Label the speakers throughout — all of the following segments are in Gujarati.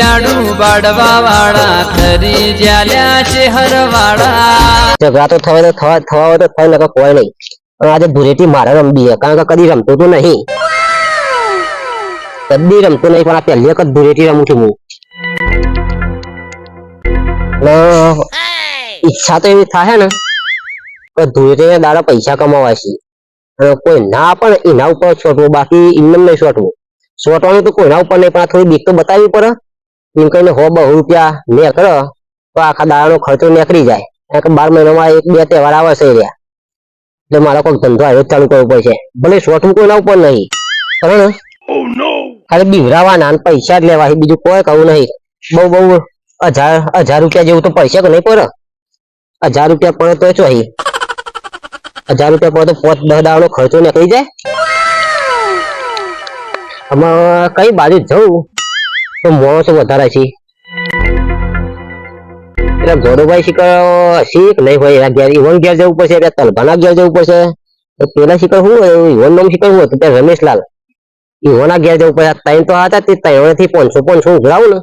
Speaker 1: જાડું બાડવા વાળા, ખરી જ્યાલ્યા શહેર વાળા.
Speaker 2: ઝઘડા તો થવા તો થવા થવા હોય તો થાય, નકર કોઈ નહીં. પણ આજે ધૂળેટી મારે રમવી છે, કારણ કે કદી રમતો તો નહીં. કદી રમતો નહીં, પણ આ પહેલી વખત ધૂળેટી રમું છું હું. ઈચ્છા તો એવી થાય ને, કે ધૂળેટી દાડા પૈસા કમાવા છે. કોઈ ના પણ એના ઉપર છોટવું બાકી એમને નહીં છોટવું છોટવાનું તો કોઈના ઉપર નહીં, પણ થોડી બીક તો બતાવવી પડે. એમ હો બહુ રૂપિયા નીકળે તો આખા દાડાનો ખર્ચો નીકળી જાય. કારણ કે બાર મહિનામાં એક બે તહેવાર આવે છે રહ્યા. એટલે મારે કોઈ ધંધો આવ્યો ચાલુ કરવો પડશે. ભલે શોર્ટમાં કોઈના ઉપર નહીં. ખબર ને ખાલી બીવરાવાના પૈસા જ લેવા બીજું કોઈ કહું નહીં. બહુ બહુ હજાર હજાર રૂપિયા જેવું તો પૈસા કે નહીં પડે હજાર રૂપિયા પડે તો શું અહીં હજાર રૂપિયા પડે તો પોત દસ દાડાનો ખર્ચો નીકળી જાય? આમાં કઈ બાજુ જવું? તો માણસો વધારે છે. એટલે ગોરુભાઈ શીખર શીખ નહીં હોય અગિયાર ઈવન ઘેર જવું પડશે એટલે તલભાના ઘેર જવું પડશે. તો પેલા શીખર શું ઈવન નામ શીખર શું હતું ત્યાં રમેશલાલ. ઈવોના ઘેર જવું પડશે ત્રણ તો હતા તે ત્રણથી પાંચસો પાંચસો ઉઘરાવું ને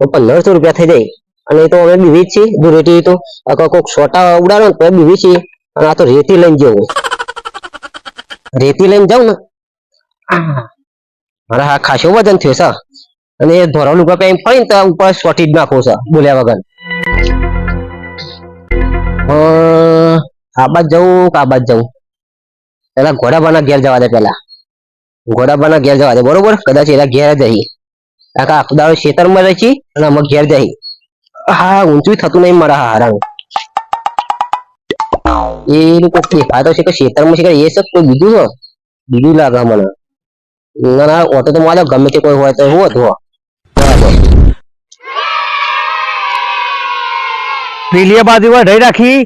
Speaker 2: તો પંદરસો રૂપિયા થઈ જાય. અને એ તો હવે બીવી છીએ દુરેટી તો. કોઈક છોટા ઉડાડો ને તો બીવી છીએ અને આ તો રેતી લઈને જવું. રેતી લઈને જાઉં ને? મારા હા ખાસો વજન થયો છે. અને એ ધોરણ ઉપર પહેરીને ફરીને તો ઉપર શોર્ટેજ નાખો છે, બોલ્યા વગર. આ બાજ જવું કે આ બાજ જવું પેલા ઘોડાબાના ઘેર જવા દે પેલા. ઘોડાબાના ઘેર જવા દે, બરોબર? કદાચ એના ઘેર જઈ કાકા, આખો દાડો ખેતરમાં રહી છી અને અમે ઘેર જઈ હા, ઊંચું થતું નહીં મારા હારાનું. એ લોકો દેખાતો છે કે ખેતરમાં છે કે એ સબ કોઈ બીજું છે? બીજું લાગે મને. ના ના, ઓટો તો મારે ગમે તે કોઈ હોય તો હું હતું.
Speaker 3: પેલી બાજુ વઢાઈ રાખી.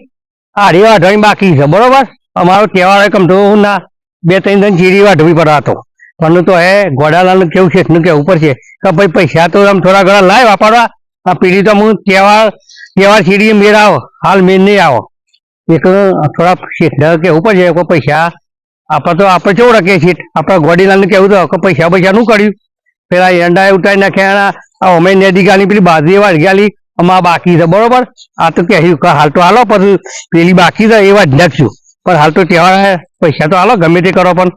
Speaker 3: આડી વાઢવાની બાકી છે, બરોબર? અમારો તહેવાર કમતો ના, બે ત્રણ ત્રણ ચીરી વાઢવી પડાતો પણ તો હે ગોડાલાલ કેવું છે શું કેવું પડશે? કે ભાઈ પૈસા તો આમ થોડા ઘણા લાય વાપરવા. આ પેલી તો હું તહેવાર તહેવાર ચીડી મેળ આવો, હાલ મેળ નહીં આવો. એક થોડા શેઠ કેવું પડશે કોઈ પૈસા આપણે તો આપણે કેવું રાખીએ છીએ? આપણા ગોડીલાલને કેવું તો પૈસા પૈસા નું કર્યું. પેલા એંડા ઉતારી નાખ્યા અમે ને દીગાની પેલી બાજરી વાળી ગાલી અમારા બાકી છે, બરોબર? આ તો કે હાલ તો હાલો, પછી પેલી બાકી છે એવા જ પણ હાલ તો તહેવાર પૈસા તો હાલો, ગમે તે કરો, પણ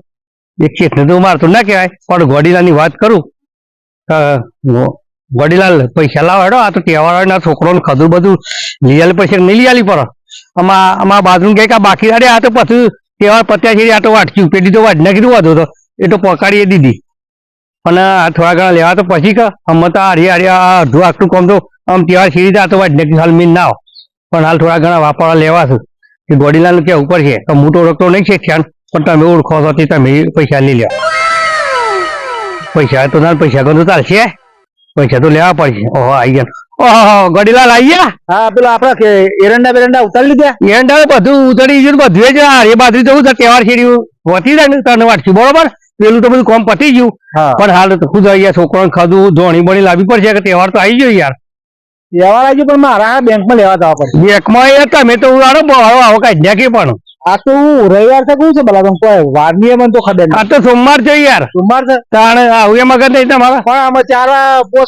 Speaker 3: એક શેઠને તો મારતું ના કહેવાય. પણ ગોડીલાની વાત કરું ગોડીલાલ પૈસા લાવો હેડો, આ તો તહેવાર ના છોકરોને ખધું બધું લીયાલી પૈસા નહીં લીયાલી પડે આમાં અમારા બાજુ કઈ કા બાકી અરે આ તો પછી તહેવાર પત્યા છે, આ તો વાટક્યું પેલી તો વાટ નાખી દઉં તો. એ તો પકાડીએ દીધી. પણ આ થોડા ઘણા લેવા તો પછી કે. અમે તો હારી હારી અડધું આખું કોમ તો આમ તહેવાર સીધી આ તો વાટ હાલ મીન ના પણ હાલ થોડા ઘણા વાપરવા લેવા છું. કે ગોડીલાલ કે ઉપર છે તો હું તો ઓળખતો નહીં છે ખ્યાલ પણ તમે ઓળખો છો તે તમે પૈસા લઈ લો પૈસા તો ના પૈસા તો ચાલશે. પૈસા તો લેવા પડશે. ઓહો આવી ગયા. ઓહો ગોડીલાલ આવી ગયા?
Speaker 4: હા પેલો આપડે એરંડા બેરંડા ઉતારી લીધા?
Speaker 3: એરંડા બધું ઉતરી ગયું ને બધું જ એ બાજુ જવું છે તહેવાર શેરી વધી જાય ને તને વાટશું બરોબર? પેલું તો બધું કોમ પતી ગયું. પણ હાલ તો ખુદ અહીંયા છોકરાને ખાધું ધોણી બણી લાવી પડશે કે તહેવાર તો આવી ગયો યાર.
Speaker 4: તહેવાર આવી પણ મારા બેંકમાં લેવા જવા પડશે.
Speaker 3: બેંકમાં યાર તમે તો આનો બહુ આવો કાઢી નાખી પણ.
Speaker 4: આ તો હું રવિવાર છે કહું છે ભલા તમે કોઈ વારની મને તો ખબર
Speaker 3: આ તો સોમવાર છે યાર.
Speaker 4: સોમવાર છે?
Speaker 3: તાણે આવું એમ મગજ નહીં તમારા?
Speaker 4: પણ આમાં ચાર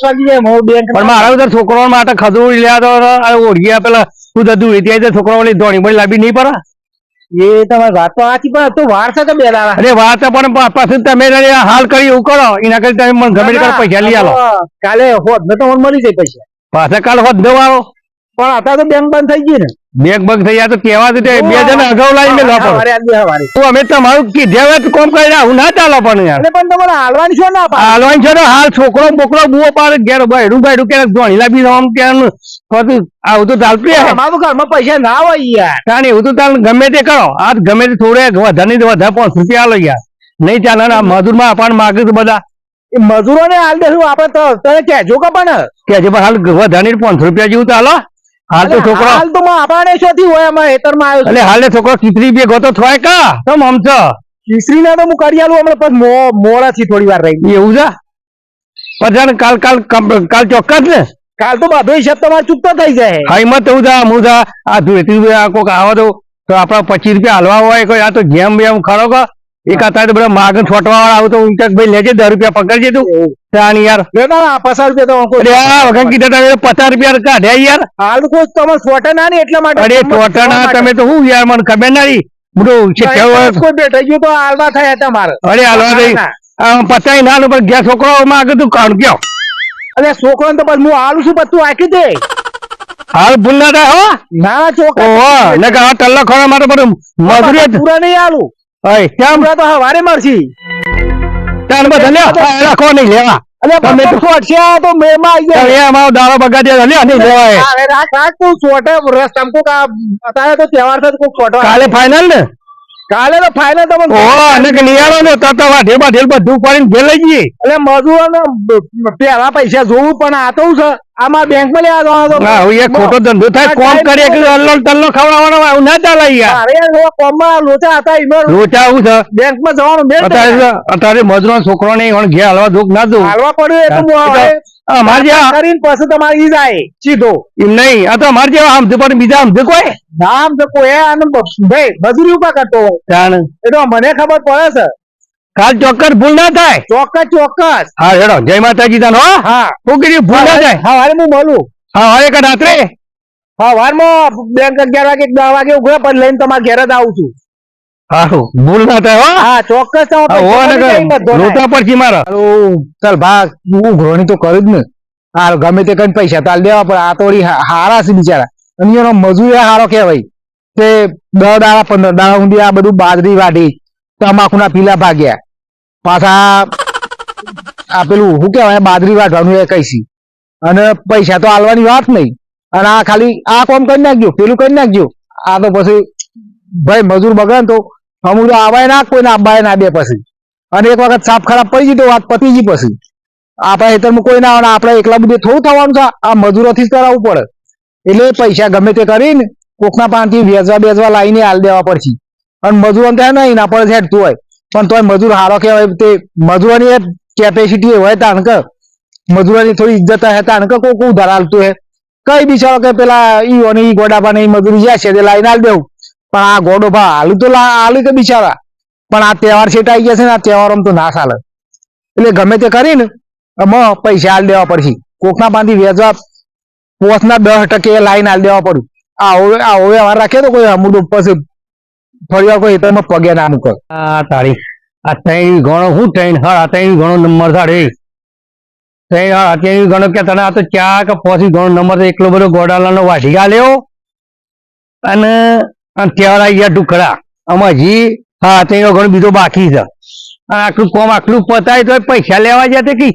Speaker 4: વાગી જાય હું બેંક
Speaker 3: પણ મારા ઉધર છોકરાઓ માટે ખધું લેવા તો ઓળગ્યા પેલા દધું હતું ત્યાં તો છોકરાઓની ધોણી બોણી લાવી નહીં પડે
Speaker 4: એ તમારી વાત તો સાચી પણ તો વાર તો બે દાડા?
Speaker 3: અરે વાત પણ પાછું તમે હાલ કરી એવું કરો એના કરી તમે મને ગમે પૈસા લઈ આવો
Speaker 4: કાલે હોત ને તો મને મળી જાય પૈસા.
Speaker 3: પાછા કાલ હોત દવાળો
Speaker 4: પણ અત્યારે તો બેંક બંધ થઈ ગઈ ને.
Speaker 3: બેંક બંધ થઈ ગયા તો કેવા તો બે જણા અગાઉ
Speaker 4: આજે હવારે.
Speaker 3: તો અમે તમારું કીધા હવે કોમ કરી આવું ના ચાલો પણ યાર.
Speaker 4: પણ તમારે હાલવાની છો ના
Speaker 3: હાલવાની છે ને હાલ છોકરો બોકરો બુઓ પાડે ઘેર બાયડું બાયડું ક્યારેક ધોણી લાવી આમ ત્યાં બધું આવું તો ચાલતું યાર
Speaker 4: અમારું ઘરમાં પૈસા ના હોય યાર.
Speaker 3: તાણ એવું તો તાણ ગમે તે કરો. આ ગમે તે થોડે વધારે નહીં વધારે પાંચ રૂપિયા આલો યાર. નહીં ચાલે ને મજૂરમાં આપણને માગે તો બધા.
Speaker 4: એ મજૂરોને હાલ દેશું આપડે તો તને કેજો કે પણ.
Speaker 3: કે છે પણ હાલ વધારે પાંચસો રૂપિયા જેવું ચાલો હાલ તો છોકરો
Speaker 4: હાલ તો માં આપણને શોથી હોય અમારે હેતરમાં આવ્યો
Speaker 3: એટલે હાલે છોકરો ખીચડી ભેગો તો થાય કા? તમ
Speaker 4: ના તો હું કરી આલું હમણાં પછી મો- મોડાથી થોડી વાર રહી
Speaker 3: એવું છે? પછી કાલ કાલ કાલ ચોક્કસ ને?
Speaker 4: કાલ તો બધો હિસાબ તમારે ચૂકતો થઈ જાય.
Speaker 3: હા એમાં તો ઉધા મુધા આ ધૂળેટી આ કોક આવો તો આપડા પચીસ રૂપિયા હાલવા હોય કોઈ આ તો જેમ બેમ ખરો કે. એક તો બધા માગ છોટવા વાળા આવું તો ક્યાંક ભાઈ લેજે દસ રૂપિયા પકડજે તું. યાર.
Speaker 4: ના પચાસ રૂપિયા તો
Speaker 3: વગર કીધા તમે પચાસ રૂપિયા કાઢ્યા યાર.
Speaker 4: હાલ કોઈ તમે સોટે ના ને એટલા માટે.
Speaker 3: અરે ટોટાના તમે તો શું યાર મને ખબર નહીં. બધું છે કેવું
Speaker 4: કોઈ બેઠા ગયું તો હાલવા થયા તમારે
Speaker 3: અરે હાલવા દઈ.
Speaker 4: ના,
Speaker 3: ના નું પણ ગયા છોકરો માગે તું કાઢ કયો
Speaker 4: અરે છોકરો તો બસ હું હાલું છું પત્તું આખી દે.
Speaker 3: હાલ ભૂલ ના થાય હો.
Speaker 4: ના છોકરા
Speaker 3: ઓહો ને કે ખોરા માટે બધું મજૂરી
Speaker 4: પૂરા નહીં હાલું.
Speaker 3: હોય કેમ
Speaker 4: તો હવારે મળશે
Speaker 3: તાર બધા લ્યો રાખો નહીં લેવા.
Speaker 4: અલે
Speaker 3: તમે તો-
Speaker 4: છોડશે તો મેમાં આવી
Speaker 3: તાર
Speaker 4: જાય
Speaker 3: એ અમારો દાડો બગાડ્યો લ્યો નહીં લેવાય.
Speaker 4: અરે રાખ રાખ તું છોટે રસ તમકો કા અત્યારે તો તહેવાર છે તો કોક છોટવા
Speaker 3: કાલે ફાઇનલ ને?
Speaker 4: કાલે તો ફાઇનલ
Speaker 3: અને કે નિયાળો ને તો તો વાઢે બાઢેલ બધું પાડીને ઘેર લઈ
Speaker 4: એટલે મજૂરોને પેલા પૈસા જોવું પણ આ તો છે? આમાં બેંકમાં લેવા જવાનો તો
Speaker 3: હા એ ખોટો ધંધો થાય કોમ કરી કે અલ્લો તલ્લો ખવડાવવાનો હોય, ના ચાલે યાર.
Speaker 4: અરે કોમમાં લોચા હતા એમાં
Speaker 3: રોચા આવું છે?
Speaker 4: બેંકમાં જવાનું મેળ
Speaker 3: અત્યારે અત્યારે મજૂરો છોકરો ને પણ ઘેર હાલવા દુઃખ ના દઉં.
Speaker 4: હાલવા પડ્યું એ તો હવે
Speaker 3: અમારે જેવા
Speaker 4: કરીને પછી તમારે ઈ જાય. સીધો.
Speaker 3: એમ નહીં આ તો અમારે જેવા આમ પણ બીજા આમ કોઈ?
Speaker 4: નામ તો કોઈ આનંદ ભાઈ મજૂરી ઉપર કરતો હોય. મને ખબર પડે છે.
Speaker 3: કાલ ચોક્કસ ભૂલ ના થાય.
Speaker 4: ચોક્કસ ચોક્કસ.
Speaker 3: હા હેડો જય માતાજી તાનો હો.
Speaker 4: હા.
Speaker 3: કીધું ભૂલ ના થાય.
Speaker 4: હા વારે હું મળું.
Speaker 3: હા વારે કે રાત્રે?
Speaker 4: હા વારમાં બેંક અગિયાર વાગે દસ વાગે ઉઘડે પર લઈને તમારા ઘેર જ આવું છું.
Speaker 3: ભૂલ ના થાય હો.
Speaker 4: હા ચોક્કસ
Speaker 3: હા, લોટા મારા.
Speaker 4: ચાલ ભાગ. ઘોણી તો કરું જ ને. હા ગમે તે કઈ પૈસા તાલ દેવા પણ આ તો હારા છે બિચારા. અને એનો મજૂર હારો કહેવાય. તે દસ દાડા પંદર દાડા સુધી આ બધું બાજરી વાઢી તમાકુના પીલા ભાગ્યા. પાછા આ પેલું શું કહેવાય બાદરી વાઢવાનું એ કઈસી અને પૈસા તો આલવાની વાત નહીં. અને આ ખાલી આ કોમ કરી નાખજો, પેલું કરી નાખજો. આ તો પછી ભાઈ મજૂર બગડે તો અમુક આવાય ના, કોઈને આબાય ના બે પછી. અને એક વખત સાફ ખરાબ પડી ગઈ તો વાત પતી ગઈ પછી. આપણા હેતરમાં કોઈ ના આવે આપણે એકલા બધે થોડું થવાનું છે. આ મજૂરોથી જ કરાવવું પડે. એટલે પૈસા ગમે તે કરીને કોકના પાનથી વેચવા બેચવા લાવીને હાલ દેવા પડશે. અને મજૂરો ત્યાં નહીં ના પડે હેઠતું હોય. પણ તોય મજૂર હારો કહેવાય. તે મજૂરોની કેપેસિટી હોય તાણ કે, મજૂરોની થોડી ઇજ્જત હે તાણ કે, કોઈ કોઈ ધરાવતું હે. કઈ બિચારો કે પેલા ઈ ઓને ઈ ગોડાબાને ઈ મજૂરી જાય છે તે લાઈને આલ દેવું. પણ આ ગોડો ભા હાલું તો હાલું કે બિચારા. પણ આ તહેવાર છેટાઈ ગયા છે ને, આ તહેવારોમાં તો ના ચાલે. એટલે ગમે તે કરીને એમાં પૈસા હાલ દેવા પડશે. કોકના બાંધી વેચવા પોસના દસ ટકે લાઈન આલ દેવા પડ્યું આ હવે આ હવે વાર રાખે તો કોઈ અમુક પછી વાર કોઈ હેતરમાં પગે ના મૂકે.
Speaker 3: આ તારી આ ત્રણ ગણો શું ત્રણ? હા ત્રણ ગણો નંબર સાડે ત્રણ, હા ત્રણ ગણો કે તને આ તો ચાર કે પોસી ગણો નંબર એકલો બધો ગોડાલાનો વાઢી ગાલ્યો અને ત્યાર આવી ગયા ટુકડા આમાં જી હા ત્રણ ગણો બીજો બાકી છે. આટલું કોમ આટલું પતાય તો પૈસા લેવા જતે કે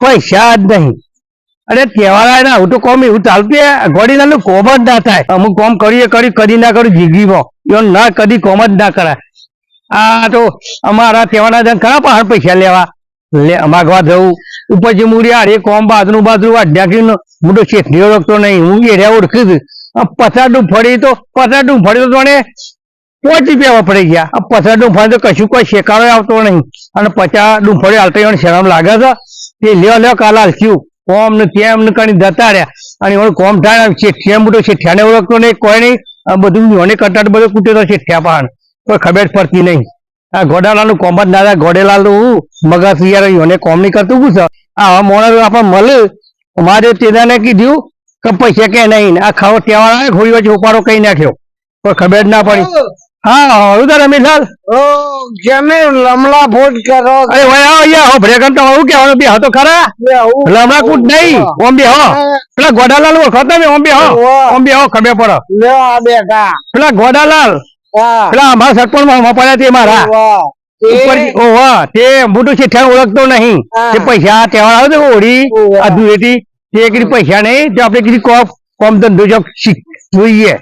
Speaker 3: પૈસા જ નહીં. અરે આવે ને હું તો કોમ એવું ચાલતું હે ના કોમ જ ના થાય. અમુક કોમ કરીએ કરી કદી ના કરું જિંદગીમાં એવો ના, કદી કોમ જ ના કરાય. આ તો અમારા તહેવારના જણ ખરા પહાડ પૈસા લેવા? લે માગવા જવું. ઉપર જે મૂર્યા એ કોમ બાજરું બાજરું નો મોટો શેઠની ઓળખતો નહીં. હું એરિયા ઓળખી છું. આ પચાડું ફળી તો પચાડું ફળી તો જોણે પાંચ રૂપિયા પડી ગયા. આ પચાડું ફળી તો કશું કોઈ શેકાળો આવતો નહીં. અને પચાસ ડુંફળી હાલતા એને શરમ લાગે છે. તે લ્યો લ્યો, કાલ હાલશું કોમ ને તેમ ને કણી જતા અને કોમ થાય ઠેમ શેઠિયા છે ઠેને ઓળખતો નહીં, કોઈ નહીં. આ બધું યોને કંટાટ બધો કૂટેલો છે શેઠિયા પાણ કોઈ ખબર પડતી નહીં. આ ગોડાલાનું કોમ જ ના થાય ગોડેલાલ મગજ યાર યોને કોમ નહીં કરતું શું આ આવા મોણસ આપણને મળે મારે તેદાને કીધું કે પૈસા કે નહીં આ ખાવો ત્યાં થોડી વચ્ચે ઉપાડો કઈ નાખ્યો. કોઈ ખબર ના પડી. હા હું તારે રમેશલાલ
Speaker 4: જેને લમલા ફોટ કરો.
Speaker 3: અરે ભાઈ આવો અહીંયા હો હું બે હતો ખરા? લમણા કૂટ નહીં ઓમ બે હો. પેલા ગોડાલાલ ઓળખો તમે ઓમ બે હો? ઓમ બે હો ખબર પડો.
Speaker 4: લ્યો આ બેટા
Speaker 3: પેલા ગોડાલાલ પેલા અમારા સરપંચમાં પડ્યા તે મારા. ઉપર ઓહો તે મોટું શેઠિયા ઓળખતો નહીં. તે પૈસા તહેવાર આવે ઓળી ધૂળેટી તે કીધી પૈસા નહીં તો આપણે કીધી કોમ કોમ ધંધો જો જોઈએ.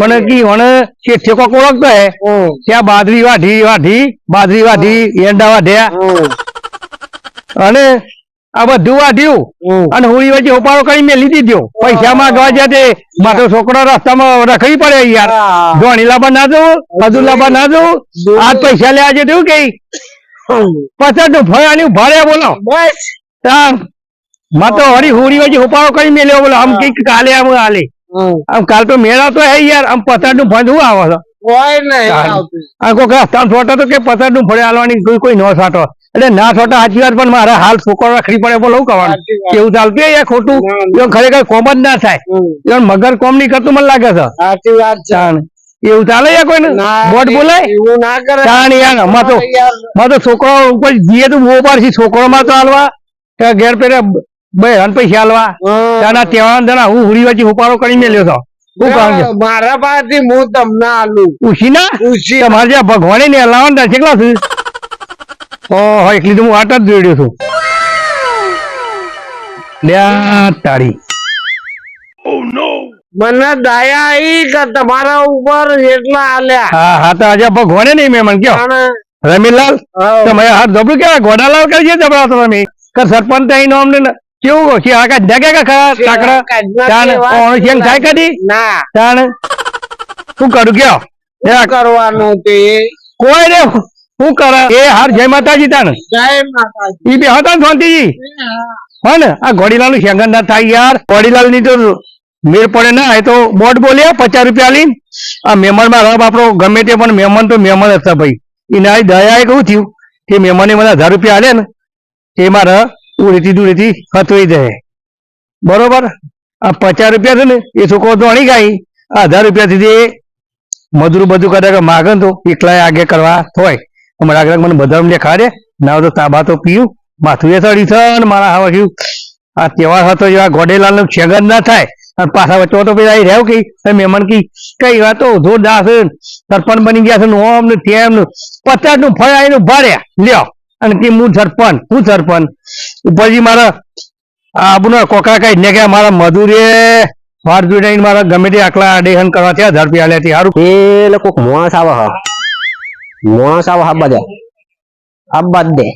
Speaker 3: પણ કી મને ઠેકો કોક ઓળખતો હે. ત્યાં બાદરી વાઢી વાઢી બાદરી વાઢી એંડા વાઢ્યા. અને આ બધું વાઢ્યું. અને હોળી વચ્ચે ઉપાડો કરી મેં લીધી દો પૈસા માંગવા જાય તે મારો છોકરો રસ્તામાં રખડી પડે યાર. ધોણી લાવવા ના જવું બધું લાબા ના જવું. આજ પૈસા લેવા તેવું કઈ પચાસનું ફળાની ભાડે બોલો.
Speaker 4: બસ.
Speaker 3: તો હરી હોળી વચ્ચે ઉપાડો કરી મેલ્યો બોલો આમ કંઈક કાલે આમ હાલે
Speaker 4: હમ.
Speaker 3: આમ કાલ તો મેળા તો હે યાર આમ પથારનું
Speaker 4: કોઈ નહીં
Speaker 3: ચાલ.
Speaker 4: આવતું.
Speaker 3: આ કોક રસ્તામાં છોટો તો કે પચાસનું ફળે હાલવાની કોઈ કોઈ નો છાંટો એટલે ના છોટો સાચી વાત પણ મારે હાલ છોકરો રખડી પડે બોલો શું કરવાનું? એવું ચાલતું એ ખોટું?
Speaker 4: ના, ના.
Speaker 3: ખરેખર કોમ જ ના થાય. મગર કોમ નહીં કરતું મને લાગે છે.
Speaker 4: સાચી વાત છે.
Speaker 3: એવું ચાલે યાર
Speaker 4: કોઈ
Speaker 3: બોટ બોલાય?
Speaker 4: એવું ના કરે.
Speaker 3: તાણ યાર અમાર તો
Speaker 4: યાર,
Speaker 3: તો છોકરો ઉપર જઈએ તો બહુ પાડશે છોકરો માં તો હાલવા કે ઘેર પેરે બે હન પૈસા હાલવા તારા તહેવાર દાડા હું હુડી વાંચી ઉપાડો કરી મેલ્યો છે.
Speaker 4: મારા પાસેથી હું તમને આલું.
Speaker 3: ઉછી ના?
Speaker 4: ઉછી
Speaker 3: તમારે જ્યાં ભગવાને ને હલાવવાના કેટલા છે ઓહો એટલી તો હું આટ જ જોડ્યો છું. લ્યા તારી
Speaker 4: મને દયા આવી કે તમારા ઉપર એટલા આલ્યા.
Speaker 3: હા હા તો આજે ભગવાને નહીં મહેમાન કયો? રમીલાલ તમે હાથ જબરું કેવા? ગોડાલાલ કરીએ જબરા તો તમે? કે સરપંચ અહીં નો અમને કેવું છે આ કાંઈ ડગે કે ખરા? કાકડા તાણ? ઓણ શેંગ થાય કદી?
Speaker 4: ના.
Speaker 3: તાણ? શું કરું? કયો?
Speaker 4: કરવાનું તે?
Speaker 3: કોઈ રે શું કરે? એ હાર જય માતાજી તાણ.
Speaker 4: જય માતાજી.
Speaker 3: ઈ બે હતા ને શાંતિજી? હા ને? આ ઘોડીલાલનું શેંગન ના થાય યાર. ઘોડીલાલની તો મેર પડે ના એ તો બોટ બોલ્યા પચાસ રૂપિયા લઈને. આ મહેમાનમાં રબ આપણો ગમે તે પણ મહેમાન તો મહેમાન હતા ભાઈ. એના દયા દયા કેવું થયું? કે મહેમાને મને હજાર રૂપિયા આલે ને. એમાં મારે ઉડીથી દૂરીથી હતવાઈ જાય બરોબર? આ પચાસ રૂપિયા છે ને, એ છોકરો અણી ગાય. આ હજાર રૂપિયાથી એ મજૂર બધું કદાચ માગે તો એકલા આગે કરવા હોય. હમણાં આગળ મને બધા દેખાડે. ના તો તાબા તો પીયું માથું એ સડી છે મારા હવે શું આ તહેવાર હતો એવા ગોડેલાલનું છેગન ના થાય. અને પાછા વચ્ચે તો પેલા રહેવું કઈ મહેમાન કી, કઈ વાતો? જોરદાર છે સરપંચ બની ગયા છે ને, ઓમ ને તેમ પચાસનું ફળ આવીને ભાર્યા લ્યો. અને કે હું સરપંચ હું સરપંચ ઉપરથી મારા આબુના કોકરા કઈ ને કે મારા મધુરે વાર જોઈને મારા ગમે તે આકલા આડેહન કરવા ત્યાં હજાર રૂપિયા આલ્યા હતી સારું
Speaker 2: એ લોકો મોણસ આવે હા. મોણસ આવે હા બધા આ બધે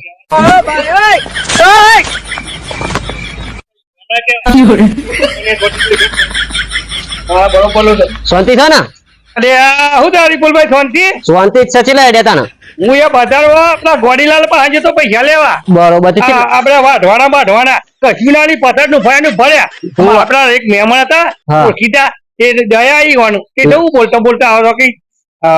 Speaker 2: શાંતિ છે ને
Speaker 3: અરે આ તારી પુલભાઈ શાંતિ?
Speaker 2: શાંતિ છે ચેલા ડેતા તાને?
Speaker 3: હું એ બજારમાં આપણા ગોડીલાલ પાસે તો પૈસા લેવા.
Speaker 2: બરોબર
Speaker 3: આપડે વાઢવાના બાઢવાના. કચુનાની પથારનું ભયાનું ભર્યા આપડા એક મહેમાન હતા. ઓળખીતા એ દયા આવી ગવાનું કે જવું બોલતા બોલતા આવતો કે અ,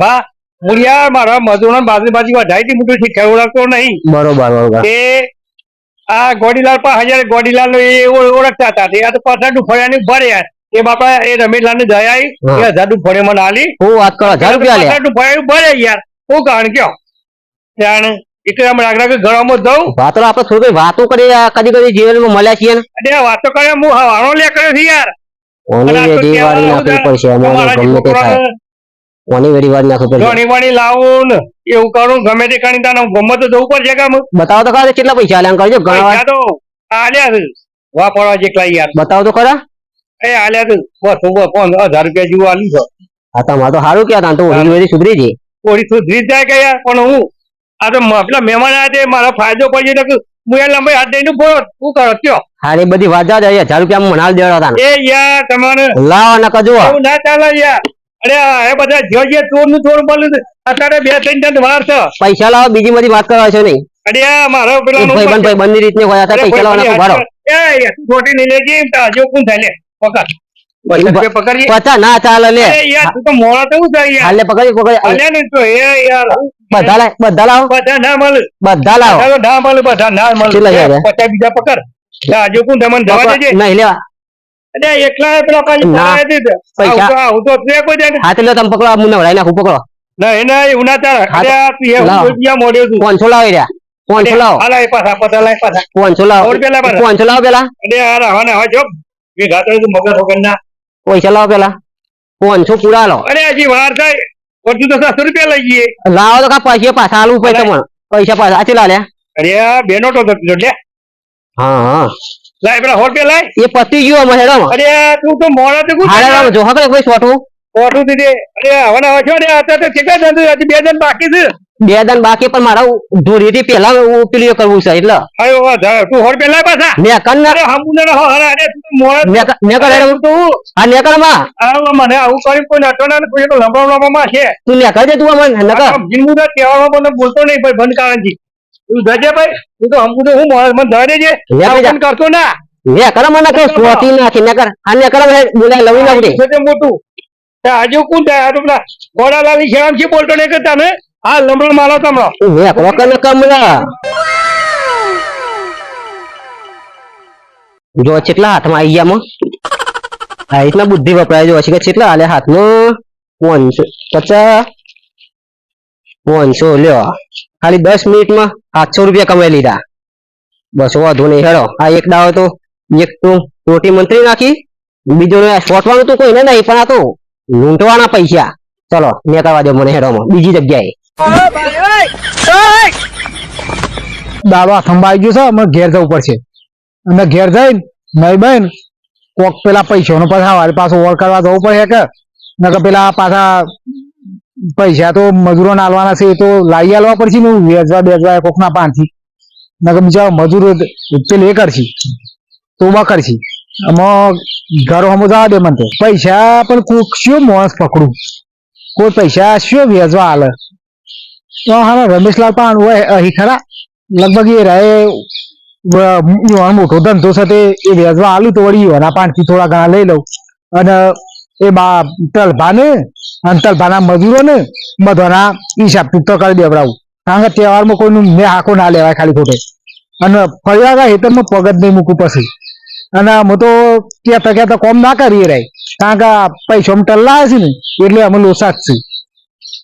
Speaker 3: ભા મુરિયા મારા મજૂરો બાજુ બાજુ વધારી હતી મૂકી થી ઓળખતો નહીં.
Speaker 2: બરોબર બરોબર.
Speaker 3: કે આ ગોડીલાલ પાસે હજાર ગોડીલાલ નો એ ઓળખતા હતા. તે આ તો પથરનું ભયાનું ભર્યા. એ બાપા એ રમેશલાલ ને દયા આવી એ હજારનું ભરે મને આલી
Speaker 2: હું વાત કરો હજાર રૂપિયા
Speaker 3: ભરે યાર. હું કારણ કયો ત્યાં એટલે આગળ આગળ ઘરમાં જઉં.
Speaker 2: વાતો આપણે થોડી વાતો કરી કદી કદી જીવનમાં મળ્યા છીએ.
Speaker 3: આ વાતો કરે હું હવાનો લે કર્યો છે યાર.
Speaker 2: ઓની
Speaker 3: તો
Speaker 2: વેડી વાળી નાખવી પડશે અમારે ગમે તે થાય. ઓની વેડી વાળી નાખવી પડશે.
Speaker 3: ધોણી વાણી લાવું ને એવું કરું ગમે તે કરી તાને ગમે તો જવું પડશે કામ
Speaker 2: બતાવો તો ખરા કેટલા પૈસા આલ્યા કરજો ઘણા
Speaker 3: તો આલ્યા છે. વાપરવા જેટલા યાર.
Speaker 2: બતાવો તો ખરા.
Speaker 3: એ આલ્યા છે. બસ પાંચ હજાર રૂપિયા જેવું આલી છે.
Speaker 2: હા તમારે તો સારું ક્યાં તાન તો ઓની વેડી સુધરી છે
Speaker 3: સુધરી જાય કે પણ હું આ તો પેલા મહેમાન આવ્યા છે મારો ફાયદો પડી ગયો હું એ લંબાઈ હાથ દઈને બોલો શું કરો કયો?
Speaker 2: હા એ બધી વાત જાવ હજાર રૂપિયા મનાલ દેવા હતા?
Speaker 3: એ યાર તમારે
Speaker 2: લાવો નકર
Speaker 3: કજો ના ચાલે યાર. અરે એ બધા જોઈએ જે ચોરનું ચોર બોલે અત્યારે બે ત્રણ ત્રણ વાર છે.
Speaker 2: પૈસા લાવો બીજી બધી વાત કરવા છો નહીં.
Speaker 3: અરે મારો પેલા
Speaker 2: ભાઈ બંધ ભાઈ બંધ રીતને હોય પૈસા લાવો ભાડો
Speaker 3: એ ખોટી નહીં લેજી જો કોણ થાય લે પકડ.
Speaker 2: એ
Speaker 3: બસ
Speaker 2: ભ-
Speaker 3: પકડીએ?
Speaker 2: પચા ના ચાલે લે. હાલે પકડી પકડી. બધા લાવ બધા લાવો.
Speaker 3: બધા ના મળે.
Speaker 2: બધા લાવો.
Speaker 3: ના મળે બધા ના મળે. પચાસ બીજા પકડ. કોણ તમને જવા દેજે?
Speaker 2: નહીં લેવા.
Speaker 3: એકલા પેલા.
Speaker 2: પૈસા-
Speaker 3: આવું તો- કોઈ દે
Speaker 2: હાથ લો તમે પકડો મુન્ને વળાઈ નાખું પકડો.
Speaker 3: ના એના એવું ના ચાલે.
Speaker 2: હા
Speaker 3: અરે
Speaker 2: તો-
Speaker 3: આ તું એવું
Speaker 2: લાવો.
Speaker 3: રૂપિયા
Speaker 2: પાંચસો લાવો રહ્યા. પાંચસો લાવો.
Speaker 3: એ પાછા, પાછા લાય પાછા.
Speaker 2: પાંચસો લાવો. પાંચસો લાવો પેલા.
Speaker 3: અરે હોય જો. એ ગાતો હોય મગજ વગર ના.
Speaker 2: પૈસા લાવો પેલા. પાંચસો પૂરા લો
Speaker 3: અરે હજી વાર થાય. પછી તો સાતસો રૂપિયા લઈ જઈએ.
Speaker 2: લાવો તો કા પૈસા પાછા આલવું પડે તમને પૈસા પાછા. આ લા.
Speaker 3: લ્યા અરે બે નોટો તો પીધો લે.
Speaker 2: હા હા.
Speaker 3: લાય પેલા રૂપિયા લાય.
Speaker 2: એ પતી ગયું અમે હેડો
Speaker 3: અરે તું તો મોડા તો હાડે
Speaker 2: રામ જો હવે કોઈ છોટું
Speaker 3: ખોટું દીધે. અરે હવે હોય છો ને અત્યારે તો કેટલા હજી બે જણ બાકી છે.
Speaker 2: બે દાન બાકી પણ મારા ધોરીથી પેલા હું પેલું કરવું છે એટલે.
Speaker 3: તું હોર પેલા પાછા.
Speaker 2: મેં કર ના
Speaker 3: અરે ને હો અરે
Speaker 2: મેં કર-
Speaker 3: તું તો
Speaker 2: ને કરમાં.
Speaker 3: આ મને આવું કરી કોઈ નટોના ને કોઈ તો લંબા લંબા માં છે.
Speaker 2: તું ને કર દે તું મને ન કર
Speaker 3: જીનમું કેવા તહેવારમાં મને બોલતો નહીં ભાઈ બંધ કારણથી તું જજે ભાઈ તું તો હમુ હું મને ધરે
Speaker 2: જે.
Speaker 3: બંધ કરતો ના.
Speaker 2: ને કર મને સોતી સોટી નાખી ને કર આ ને કર બોલાય લવી નાખી
Speaker 3: મોટું. આજે કોણ થાય? આ તો પેલા છે શેરામ છે બોલતો નહીં કરતા ને? હા લમડો મારો તમરો
Speaker 2: મેં કોકન કમલા જો કેટલા હાથમાં આવી ગયા આ રીતના બુદ્ધિ વપરાય, જો કે કેટલા હાલે હાથમાં પાંચસો પચાસ. પાંચસો, લ્યો. ખાલી દસ મિનિટમાં સાતસો રૂપિયા કમાઈ લીધા. બસ વાંધો નહીં, હેડો. આ એક દાવો તો, એક તો રોટી મંત્રી નાખી બીજો શોટવાનું તો કોઈને નહીં પણ આ તો લૂંટવાના પૈસા. ચલો મેં કરવા દો મને હેડોમાં બીજી જગ્યાએ.
Speaker 4: દાડો થંભાઈ ગયો છે, અમે ઘેર જવું પડશે. અમે ઘેર જઈને, નહીં બહેન કોક પેલા પૈસાનો પાછા વાળી પાછું ઓર કરવા જવું પડે કે? નકર પેલા પાછા પૈસા તો મજૂરો નાલવાના છે, એ તો લાવી આલવા પડશે ને, વેચવા બેચવા કોકના પાનથી. નકર બીજા મજૂરો પેલી એ કરશે ઊભા કરશી. આમાં ઘર હમો જવા દે મને તો. પૈસા પણ કોક શું માણસ પકડું? કોઈ પૈસા શું વેચવા હાલે તો હા રમેશલાલ પણ હોય અહીં ખરા. લગભગ એ રહે મોટો ધંધો છે તે એ વેચવા આલું તો વળી એના પાણથી થોડા ઘણા લઈ લઉં. અને એ બા, તલભાને, અને તલભાના મજૂરોને બધાના હિસાબ તો કરી દેવડાવું. કારણ કે તહેવારમાં કોઈનું મેં હાકો ના લેવાય ખાલી ખોટે. અને ફરી ગયા હેતરમાં પગજ નહીં મૂકું પછી. અને અમે તો કહેતા કહેતા કોમ ના કરીએ રહી કારણ કે પૈસા ટલ્લા છે ને, એટલે અમે લોસા જ છે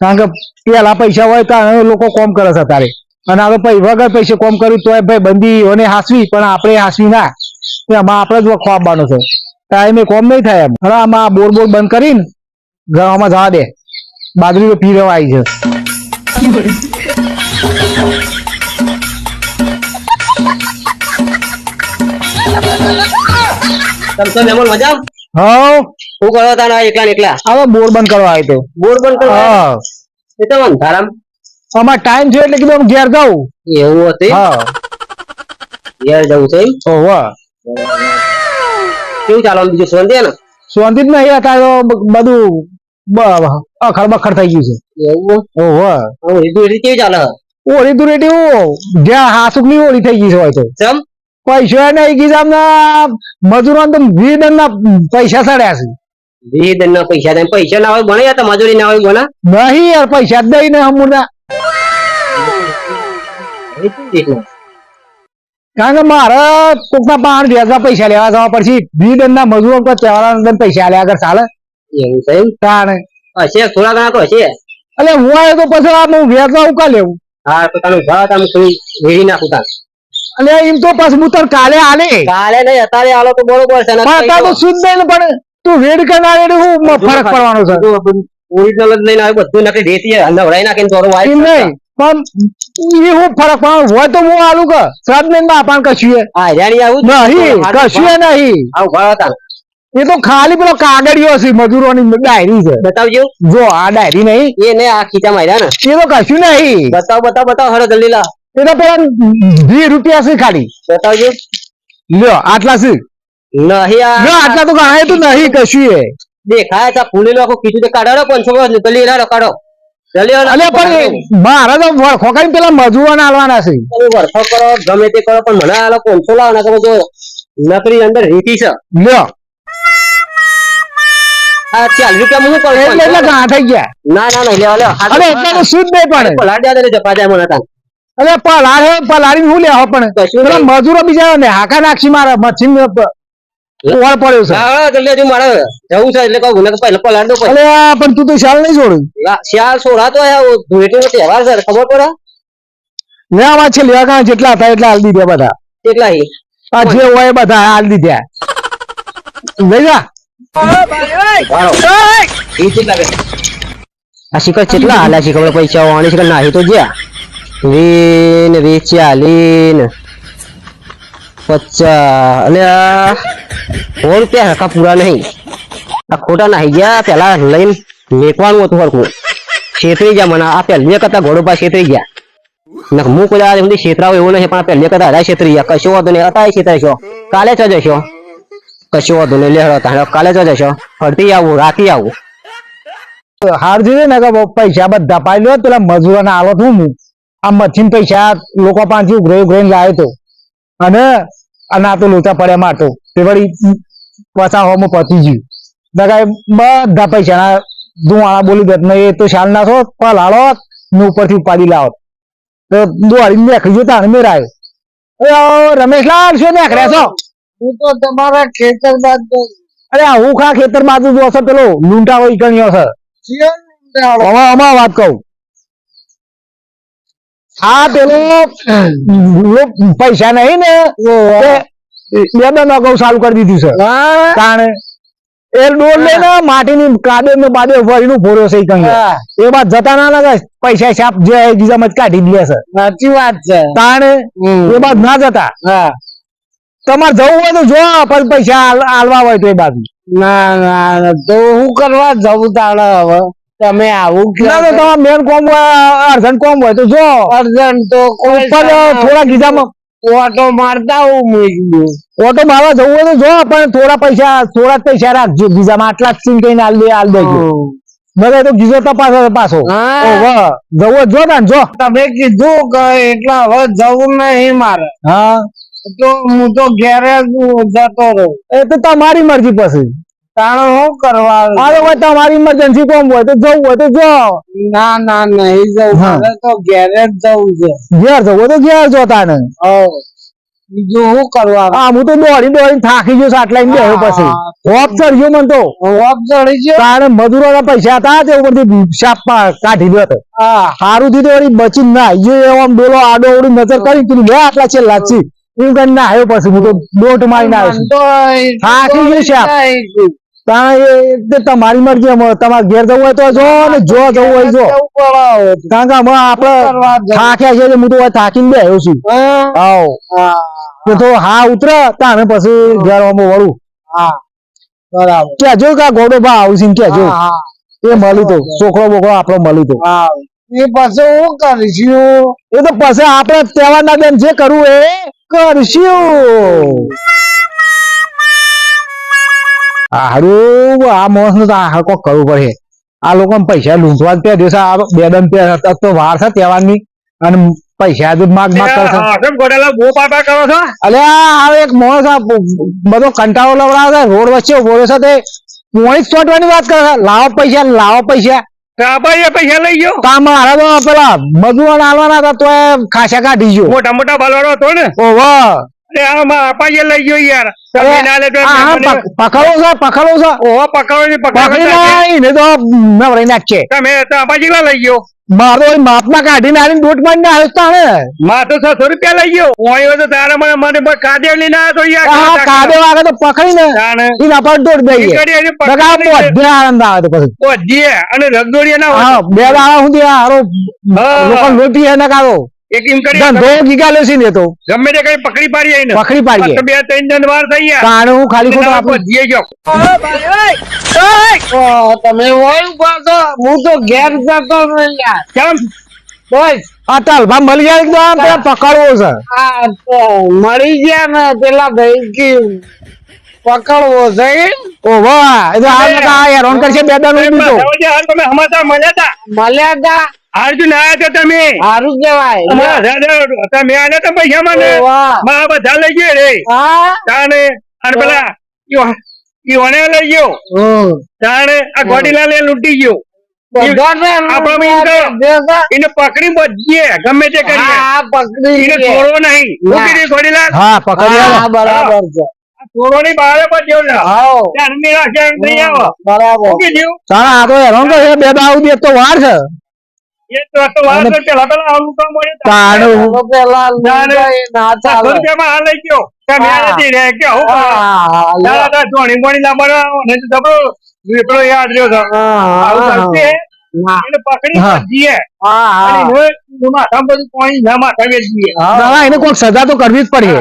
Speaker 4: કારણ કે પેલા પૈસા હોય તો લોકો કોમ કરે છે તારે. અને હવે વગર પૈસે કોમ કર્યું તોય ભાઈ બંદી ઓને હાસવી પણ આપણે હાસવી ના. તે આમાં આપણે જ વખો આપવાનો છે. ટાઈમે કોમ નહીં થાય એમ. હવે આમાં બોર બોર બંધ કરીને ગવામાં જવા દે. બાજરી તો રહેવા આવી છે.
Speaker 2: તમ તો મેમોલ મજા?
Speaker 4: હવ.
Speaker 2: શું કરો તારા એકલા એકલા?
Speaker 4: હવે બોર બંધ કરવા આવ્યો તો.
Speaker 2: બોર્ડ બંધ કરો
Speaker 4: હા.
Speaker 2: એ તો અંધારામ.
Speaker 4: અમાર ટાઈમ છે એટલે કીધું ઘેર જાઉં.
Speaker 2: એવું હતું
Speaker 4: હા.
Speaker 2: ઘેર જવું છે ઓ
Speaker 4: વાહ.
Speaker 2: કેવું ચાલો બીજું શાંતિ ને?
Speaker 4: શાંતિ જ નહીં અત્યારે બધું બ- અખડ બખડ થઈ ગયું છે.
Speaker 2: એવું કેવી ચાલે?
Speaker 4: ઓળી દુરેટી જ્યાં હાસુકની ઓળી થઈ ગઈ છે હોય તો.
Speaker 2: ચમ?
Speaker 4: પૈસા નહીં કીધા મજૂરો તો વીર ના પૈસા સડ્યા છે.
Speaker 2: વીસ દન ના પૈસા પૈસા ના હોય ભણે યાર મજૂરી ના હોય ભણે.
Speaker 4: નહીં યાર પૈસા દઈ ને હમુના. કારણ કે મારે કોકના પાણ હજાર પૈસા લેવા જવા પડશે. વીર ના મજૂરો પર તહેવાર અંદર પૈસા આલ્યા આગળ ચાલે.
Speaker 2: એવું થયું
Speaker 4: તાણે.
Speaker 2: હશે થોડા ઘણા તો હશે.
Speaker 4: એટલે હું આવ્યો તો પછી આ હું વ્યાજમાં ઉકા લેવું?
Speaker 2: હા તો તારું ભાવ તમે થોડું વેરી નાખું તાર
Speaker 4: એટલે એમ તો પછી હું તાર કાલે આલે.
Speaker 2: કાલે નહીં અત્યારે આલો તો બરોબર છે
Speaker 4: અત્યારે તો શુદ્ધ નહીં પડે તું વેડ કરનાર વેડ હું ફરક પડવાનો છે.
Speaker 2: ઓરિજિનલ જ લઈને આવ્યો બધું નકરી દેતી નવરાઈ નાખીને દોરો વાય
Speaker 4: નહીં પણ એ હું ફરક પડવાનો હોય તો હું આલું કે શ્રાદ્ધ નહીં બાપાને કશું એ.
Speaker 2: આ હરિયાણી આવું
Speaker 4: નહીં કશું નહીં.
Speaker 2: આવું ભાવ
Speaker 4: એ તો ખાલી પેલો કાગળિયો છે મજૂરોની ડાયરી છે.
Speaker 2: બતાવજો.
Speaker 4: જો આ ડાયરી નહીં.
Speaker 2: એ ને આ ખીચા માર્યા ને.
Speaker 4: એ તો કશું નહીં.
Speaker 2: બતાવ બતાવ બતાવો હરો જલ્દી લા
Speaker 4: એ તો પેલા વીસ રૂપિયા છે ખાલી.
Speaker 2: બતાવજો.
Speaker 4: લ્યો આટલા છે.
Speaker 2: નહીં
Speaker 4: આટલા તો ગણાય તો નહીં કશું એ.
Speaker 2: દેખાય છે ફૂલી લોકો કીધું તે કાઢો પાંચસો જલ્દી રાડો કાઢો. જલ્દી
Speaker 4: અલે પણ મારા તો વળખો કરીને પેલા મજૂરોને આલવાના છે.
Speaker 2: તમે વરખો કરો ગમે તે કરો પણ મને આ પાંચસો લાવો તમે જો નકરી અંદર રીતી છે.
Speaker 4: લ્યો.
Speaker 2: આ ચાલીસ રૂપિયા હું કરું
Speaker 4: એટલે એટલે થઈ ગયા.
Speaker 2: ના ના નહીં લેવા લેવા.
Speaker 4: અરે એટલે તો શુદ્ધ નહીં પડે.
Speaker 2: દે જપા જાય મને તાન.
Speaker 4: અરે પલાળ હે પલાળી હું લેવા પણ. મજૂરો બીજા ને હાકા નાખી મારા મચ્છી ઓળ પડ્યો છે.
Speaker 2: હા, હા, જલ્દી મારે જવું છે એટલે કહું ને કે પહેલા પલાટ દો પછી
Speaker 4: પણ તું તો શાલ નહીં છોડ્યું.
Speaker 2: આ શિયાળ સોળા તો આ તહેવાર છે ખબર પડે?
Speaker 4: આમાં છે લેવા કારણે જેટલા હતા એટલા હાલ દીધા બધા.
Speaker 2: કેટલા હી?
Speaker 4: આ જે હોય બધા હાલ દીધા. લઈ જા.
Speaker 2: એ કેટલા બે આ શિખર કેટલા હાલ્યા શિખર પૈસા વાણી શિખર નાહી તો જ્યાં. વીન વીસ ચાલીન પચાસ અને સો રૂપિયા હરખા પૂરા નહીં. આ ખોટા નાહી ગયા, પેલા લઈને મેકવાનું હતું હરખું. છેતરી ગયા મને. આ પહેલી કરતા ઘોડો છેતરી ગયા. ને હું કોઈ સુધી છેતરાવ એવું નહીં પણ વાંધો નહીં. અત્યારે છેતરાશો કાલે ચો જશો કશો વાંધો નહીં. લે હળો કાલે ચો જશો ફરતી આવું, રાતી આવું.
Speaker 4: હાર જોઈએ ને પૈસા બધા પાડી લો. પેલા મજૂરોને આલો હું. આ મચ્છી પૈસા લોકો પાંચ ઉઘરાઈ ઉઘરાઈને લાવ્યો તો. અને અને આ તો લોચા પડ્યા માટો. તે વળી પાછા હોમાં પતી ગયું નકા બધા પૈસા ધુવાણા બોલી દેત એ તો શાલ ના છો પલ હાલો ને ઉપરથી ઉપાડી લાવો. તો દોડીને નીકળી જતા તાણ મેરાય. ઓ રમેશલાલ શું નીકળ્યા છો?
Speaker 5: હું તો તમારા ખેતર બાજુ
Speaker 4: અરે હું ખા ખેતર બાજુ જો છો પેલો લૂંટા હોય કણ્યો છે. હવે આમાં વાત કહું. આ પેલો પૈસા નહીં ને બે બે નગો ચાલુ કરી દીધું છે. કારણ એ ડોલ લઈને માટીની કાદે ને બાદે વળીનું ફોર્યો છે ઈ એ બાદ જતા ના લાગે પૈસા છાપ જે બીજામાં જ કાઢી લે છે.
Speaker 5: સાચી વાત છે.
Speaker 4: તાણે એ બાદ ના જતા.
Speaker 5: હા.
Speaker 4: તમારે જવું હોય તો જો પણ પૈસા આલ- આલવા હોય તો એ બાજુ.
Speaker 5: ના ના ના. તો હું કરવા જવું તાણે હવે? તમે આવું
Speaker 4: ના તો મેન કોમ હોય અર્જન્ટ કોમ હોય તો જો.
Speaker 5: અર્જન તો
Speaker 4: ઉપર થોડા ગીધામાં
Speaker 5: ઓટો મારતા હું મૂકી
Speaker 4: ઓટો મારવા જવું હોય તો જો પણ થોડા પૈસા થોડા જ પૈસા રાખજો બીજામાં આટલા જ સીન કહીને આલ દે આલ દેજો. બધા તો ગીજો તપાસ તપાસો. જવું જો ને જો.
Speaker 5: તમે કીધું કે એટલા હવે જવું નહીં મારે.
Speaker 4: હા.
Speaker 5: તો હું તો ઘેરે જતો રહું.
Speaker 4: એ તો તમારી મરજી પછી.
Speaker 5: તાણે શું કરવા
Speaker 4: આ ભાઈ તમારી ઇમરજન્સી કોમ હોય તો જવું હોય તો જો
Speaker 5: ના ના નહીં જવું. મારે તો ઘેરે જ જવું છે.
Speaker 4: ઘેર જવું તો ઘેર જો તાને
Speaker 5: બીજું શું કરવા
Speaker 4: હા હું તો દોડી દોડી થાકી ગયો છું આટલા બેહ્યો પછી. હોપ ચડ્યો મને તો.
Speaker 5: વોપ ચડી ગયો?
Speaker 4: તારે મજૂરોના પૈસા હતા તે ઉપરથી શાપમાં કાઢી દો
Speaker 5: હા.
Speaker 4: સારું થી તો બચી ના એવો આમ ડોલો આડો અવળી નજર કરી તું લે આટલા છે. લાચી એમ ગણ ના આવ્યો પછી હું તો દોટ મારીને આવ્યો થાકી ગયું છે તમારી મરજી તમારે ઘેર જવું હોય તો જો ને જો જવું હોય જો. કારણ કે અમે આપડે થાક્યા છે હું તો થાકીને બેહ્યો છું. આવો. તો હા ઉતરે તાને પછી ઘેર વળું.
Speaker 5: બરાબર.
Speaker 4: કેજો કા ગોડો ભા આવશે કેજો
Speaker 5: હા, હા,
Speaker 4: એ મળી તો છોકરો બોકરો આપડો મળી તો.
Speaker 5: એ પછી હું કરીશું?
Speaker 4: એ તો પછી આપણે તહેવારના બેન જે કરવું એ કરશું? હારું આ માણસનું કોક કરવું પડે. આ લોકો પૈસા લૂંટવા જ દિવસે આ બે દમ તે તો વાર છે તહેવારની. અને પૈસા જ માગ માગ કરશે
Speaker 3: ગોડાલા બહુ પાપા કરો છો?
Speaker 4: અલે આ એક માણસ આ બધો કંટાળો લવડાવે છે. રોડ વચ્ચે ઊભો છે તે. પોઈન્ટ ચોટવાની વાત કરે છે. લાવો પૈસા લાવો પૈસા.
Speaker 3: કાપાઈએ પૈસા લઈ ગયો?
Speaker 4: કામ મારા તો પેલા મજૂરો આલવાના હતા તો ખાસા કાઢી ગયો.
Speaker 3: મોટા મોટા બાલવાડો હતો ને?
Speaker 4: ઓહો.
Speaker 3: અરે આમાં અપાઈએ લઈ ગયો યાર. ના
Speaker 4: પકડો છે પકડો છે.
Speaker 3: ઓહો પકડો ને
Speaker 4: પકડી
Speaker 3: પકડો
Speaker 4: ના એને તો નવરાઈ નાખશે.
Speaker 3: તમે તો લઈ ગયો?
Speaker 4: મારો માપમાં કાઢીને આવીને
Speaker 3: દોટમાં તો છસો રૂપિયા લઈ ગયો. ઓય તો તારા મને મને કાદે લઈને આવ્યો તો યાર
Speaker 4: કાદે વાગે તો પકડી
Speaker 3: ને.
Speaker 4: એના દોડ
Speaker 3: ઈ
Speaker 4: દઈએ બગા બધે આનંદ આવે તો પછી.
Speaker 3: પહોંચીએ અને રગદોડી ના
Speaker 4: બે દાડા સુધી હારો. લોકો લોટી નકારો
Speaker 3: એક એમ કરી
Speaker 4: ધંધો ગીગા લેસી ને તો.
Speaker 3: ગમે તે કઈ પકડી પાડીએ ને
Speaker 4: પકડી પાડીએ.
Speaker 3: બે ત્રણ જણ વાર થઈ ગયા.
Speaker 4: તાણે હું ખાલી ખોટો આપણું
Speaker 3: પહોંચીએ ગયો.
Speaker 5: તમે હોય ઊભા હું તો ઘેર જતો
Speaker 3: કેમ?
Speaker 5: બસ
Speaker 4: આ તાલભા મળી જાય એકદમ પેલા પકડવો છે.
Speaker 5: આ મળી ગયા ને પેલા ભાઈ કે પકડવો છે
Speaker 4: ઓ વાહ એ તો આ નકા આ કરશે બે દાડો બીજો
Speaker 3: હાલ તમે સમાચાર મળ્યા હતા
Speaker 5: મળ્યા તા.
Speaker 3: હાલ જો ના આવ્યા હતા તમે
Speaker 5: સારું કેવાય
Speaker 3: તમે તો પૈસા મને. બધા લઈ ગયો રે. તાણે અને પેલા ઈઓને લઈ ગયો. તાણે આ ગોડીલાલ એ લૂંટી ગયો પકડી બધીએ ગમે તે કરીએ. છોડવો નહીં. દે ગોડીલાલ.
Speaker 4: હા પકડી
Speaker 5: બરાબર છે.
Speaker 3: નહીં બહાર
Speaker 5: બરાબર.
Speaker 4: તો બે સુધી એક તો વાર છે. સજા તો કરવી જ પડે.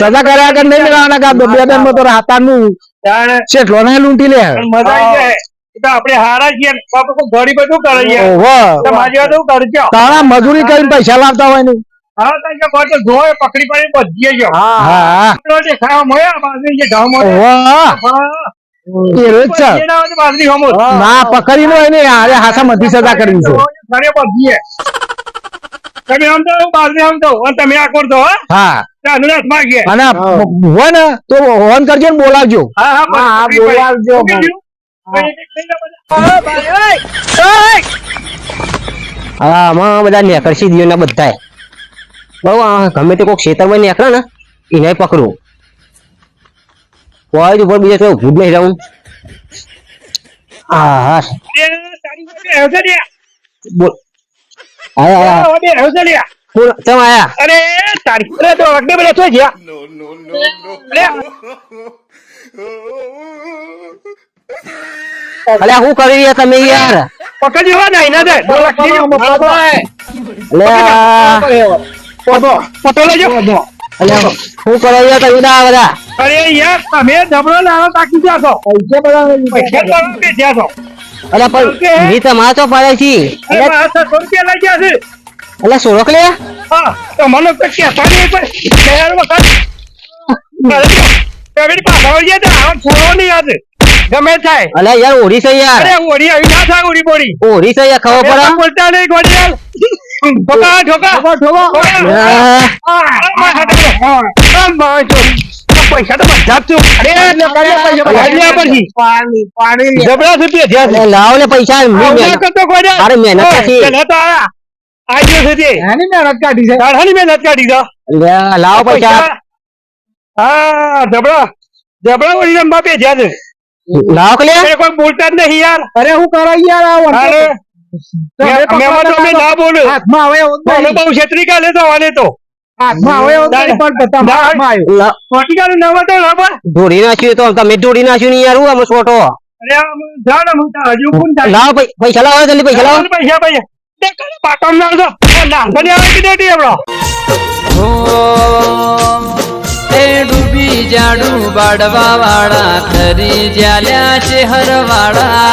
Speaker 4: સજા કર્યા આગળ નહીં લેવાના બે બે માં તો રાતા
Speaker 3: નું
Speaker 4: શેઠલો લોના લૂંટી લે.
Speaker 3: મજા આવી જાય. આપણે હારા છીએ ઘડી બધું કરે છે
Speaker 4: ઓહો
Speaker 3: વાત હું કરજો
Speaker 4: તારા મજૂરી કરીને પૈસા લાવતા હોય ને
Speaker 3: હા તો કે જોય પકડી પડી બધીએ ગયો
Speaker 5: હા,
Speaker 4: હા
Speaker 3: પેલો ખાવા મળ્યા બાજરી જે ઘઉં મળ્યા
Speaker 4: એ રોજ છે
Speaker 3: ના બાજરી હમો
Speaker 4: ના પકડી નો એને આરે હાસા મધી સજા કરવી છે
Speaker 3: ઘરે બધીએ તમે આમ તો બાજરી આમ તો તમે આ કરજો હા અનુરાધ માગીએ
Speaker 4: અને હોય ને તો ફોન કરજો ને બોલાવજો
Speaker 3: હા હા.
Speaker 5: બોલાવજો
Speaker 2: આમાં બધા નેકરસી દિયો ના બધાય. બહુ ગમે તે કોઈક ખેતરમાં નેકરે ને એને પકડવું કોઈ ઉપર બીજા કોઈ ઊભું નહીં રહું. હા હા. બોલ. આયા આયા. બોલ ચમ આયા?
Speaker 3: અરે તારી અરે તો અગ્નિ બધા તો જ્યાં
Speaker 2: અલ્યા શું કરી રહ્યા તમે યાર?
Speaker 3: પકડી હો ના ઇના દે દો લાખ લે
Speaker 2: પોદો
Speaker 3: પોતો લેજો
Speaker 2: અલ્યા શું કરો રહ્યા તમે ના બધા?
Speaker 3: અરે યાર તમે જબરો લાવો તાકી જાશો પૈસા તો કે જાશો
Speaker 2: અલ્યા પણ મી તમારા તો પડે છે
Speaker 3: અલ્યા મારા સો રૂપિયા લઈ ગયા છે?
Speaker 2: અલ્યા સોળખ લે
Speaker 3: હા તો મને તો કે પાણી પર શહેર વખત પેમેન્ટ પાછા વળી જાય આ છોરો નહીં આજે ગમે થાય.
Speaker 2: અલે યાર ઓરી છે યાર.
Speaker 3: અરે ઓરી આવી ના થાય ઓરી બોરી.
Speaker 2: ઓરી છે યાર ખબર પડે?
Speaker 3: બોલતા નહીં ગોડિયાલ ઠોકા ઠોકા. પૈસા તો બધા જ. અરે.
Speaker 5: પાણી
Speaker 2: લાવો ને પૈસા મેં મહેનત- નથી.
Speaker 3: પેલા તો આયા. આ ગયો છે તે.
Speaker 4: એની મહેનત કાઢી છે.
Speaker 3: તારાની મહેનત કાઢી દો.
Speaker 2: લાવો પૈસા.
Speaker 3: હા જબરા. જબરા વળી રમવા બેઠ્યા છે.
Speaker 2: લાવો કે લે
Speaker 3: કોઈ બોલતા જ નહીં યાર.
Speaker 4: અરે હું કરો યાર આ?
Speaker 3: અરે.
Speaker 4: તમે
Speaker 3: અમે તો અમે ના બોલ્યો
Speaker 4: હાથમાં
Speaker 3: હવે
Speaker 4: નહીં.
Speaker 3: બહુ છેતરી કાલે તો આને તો.
Speaker 4: હાથમાં હવે નહીં, પણ તમારા હાથમાં આવ્યું.
Speaker 2: લા-
Speaker 3: ચોટી કાલે ન હતો ખબર
Speaker 2: ઢોળી નાખ્યું તો તમે ઢોળી નાખ્યું નહીં યાર હું આમ છોટો.
Speaker 3: અરે આમ જાણ તા હજુ કોણ જાય
Speaker 2: લાવ પૈસા લાવ જલ્દી પૈસા લાવ.
Speaker 3: પૈસા પૈસા. તે કરે પાટમ ના દો નાનપણી આવે કે દેટી આપડો
Speaker 1: હો એ ડૂબી જાડું બાડવા વાળા ખરી જ્યાલ્યા છે હરવાળા.